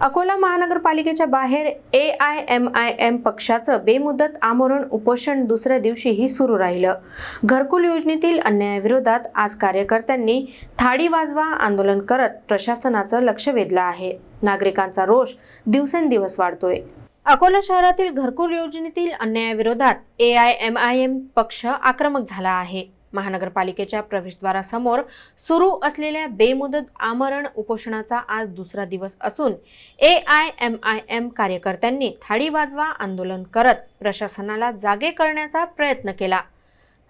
अकोला महानगरपालिकेच्या बाहेर A I M I M पक्षाचं बेमुदत आमरण उपोषण दुसऱ्या दिवशीही सुरू राहिलं. घरकुल योजनेतील अन्यायाविरोधात आज कार्यकर्त्यांनी थाळी वाजवा आंदोलन करत प्रशासनाचं लक्ष वेधलं आहे. नागरिकांचा रोष दिवसेंदिवस वाढतोय. अकोला शहरातील घरकुल योजनेतील अन्यायाविरोधात A I M I M पक्ष आक्रमक झाला आहे. महानगरपालिकेच्या प्रवेशद्वारासमोर सुरू असलेल्या बेमुदत आमरण उपोषणाचा आज दुसरा दिवस असून A I M I M कार्यकर्त्यांनी थाळी वाजवा आंदोलन करत प्रशासनाला जागे करण्याचा प्रयत्न केला.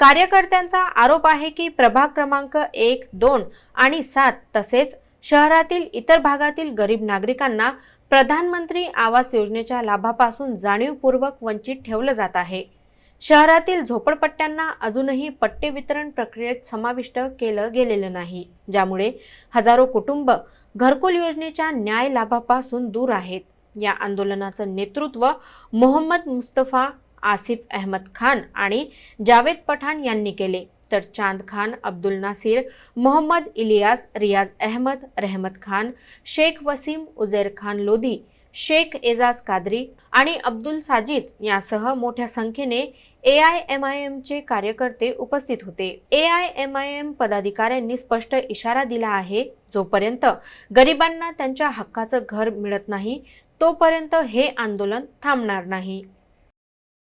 कार्यकर्त्यांचा आरोप आहे की प्रभाग क्रमांक एक दोन आणि सात तसेच शहरातील इतर भागातील गरीब नागरिकांना प्रधानमंत्री आवास योजनेच्या लाभापासून जाणीवपूर्वक वंचित ठेवलं जात आहे. शहरातील झोपडपट्ट्यांना अजूनही पट्टे वितरण प्रक्रियेत समाविष्ट केलं गेलेलं नाही ज्यामुळे हजारो कुटुंब घरकुल योजनेच्या न्याय लाभापासून दूर आहेत. या आंदोलनाचं नेतृत्व मोहम्मद मुस्तफा आसिफ अहमद खान आणि जावेद पठाण यांनी केले. तर चांद खान अब्दुल नासिर मोहम्मद इलियास रियाज अहमद रहमत खान शेख वसीम उझैर खान लोधी शेख एजाज कादरी आणि अब्दुल साजिद यासह मोठ्या संख्येने ए आय एम आय एमचे कार्यकर्ते उपस्थित होते. A I M I M पदाधिकाऱ्यांनी स्पष्ट इशारा दिला आहे जोपर्यंत गरिबांना त्यांच्या हक्काचं घर मिळत नाही तोपर्यंत हे आंदोलन थांबणार नाही.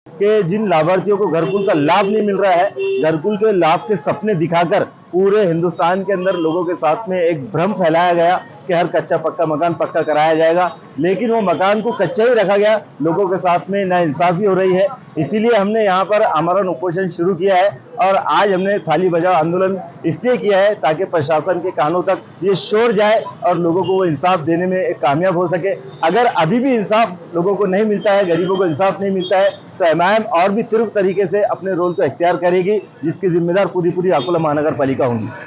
के जिन लाभार्थियों को घरकुल का लाभ नहीं मिल रहा है घरकुल के लाभ के सपने दिखाकर पूरे हिंदुस्तान के अंदर लोगों के साथ में एक भ्रम फैलाया गया कि हर कच्चा पक्का मकान पक्का कराया जाएगा। लेकिन वो मकान को कच्चा ही रखा गया। लोगों के साथ में ना नाइंसाफी हो रही है। इसीलिए हमने यहाँ पर आमरण उपोषण शुरू किया है और आज हमने थाली बजाओ आंदोलन इसलिए किया है ताकि प्रशासन के कानों तक ये शोर जाए और लोगों को वो इंसाफ देने में कामयाब हो सके। अगर अभी भी इंसाफ लोगों को नहीं मिलता है, गरीबों को इंसाफ नहीं मिलता है तो एम और भी तीव्र तरीके से अपने रोल को इख्तियार करेगी, जिसकी जिम्मेदार पूरी पूरी अकोला महानगर पालिका रहूँगी